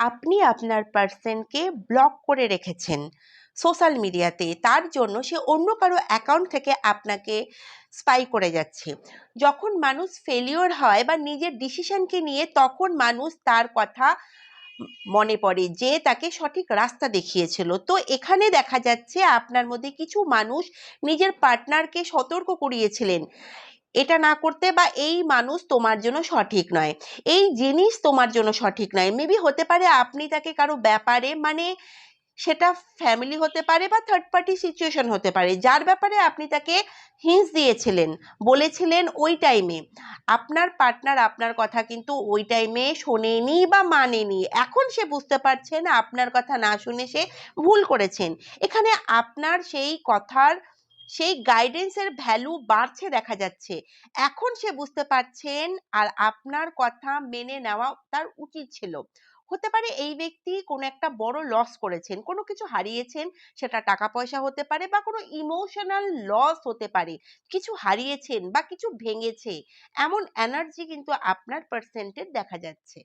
আপনি আপনার পার্সনকে ব্লক করে রেখেছেন সোশ্যাল মিডিয়াতে তার জন্য সে অন্য কারও অ্যাকাউন্ট থেকে আপনাকে স্পাই করে যাচ্ছে। যখন মানুষ ফেলিওর হয় বা নিজের ডিসিশনকে নিয়ে তখন মানুষ তার কথা মনে পড়ে যে তাকে সঠিক রাস্তা দেখিয়েছিল। তো এখানে দেখা যাচ্ছে আপনার মধ্যে কিছু মানুষ নিজের পার্টনারকে সতর্ক করিয়েছিলেন। এটা না করতে বা এই মানুষ তোমার জন্য সঠিক নয়। এই জিনিস তোমার জন্য সঠিক নয়। মেবি হতে পারে আপনি তাকে কারও ব্যাপারে মানে সেটা ফ্যামিলি হতে পারে বা থার্ড পার্টি সিচুয়েশন হতে পারে। যার ব্যাপারে আপনি তাকে হিন্স দিয়েছিলেন, বলেছিলেন ওই টাইমে আপনার পার্টনার আপনার কথা কিন্তু ওই টাইমে শোনেনি বা মানেনি। এখন সে বুঝতে পারছেন, আপনার কথা না শুনে সে ভুল করেছেন। এখানে আপনার সেই কথার সেই গাইডেন্সের ভ্যালু বাড়ছে দেখা যাচ্ছে। এখন সে বুঝতে পারছেন আর আপনার কথা মেনে নেওয়া তার উচিত ছিল। হতে পারে এই ব্যক্তি কোনো একটা বড় লস করেছেন, কোনো কিছু হারিয়েছেন, সেটা টাকা পয়সা হতে পারে বা কোনো ইমোশনাল লস হতে পারে। কিছু হারিয়েছেন বা কিছু ভেঙেছে, এমন এনার্জি কিন্তু আপনার পার্সেন্টের দেখা যাচ্ছে।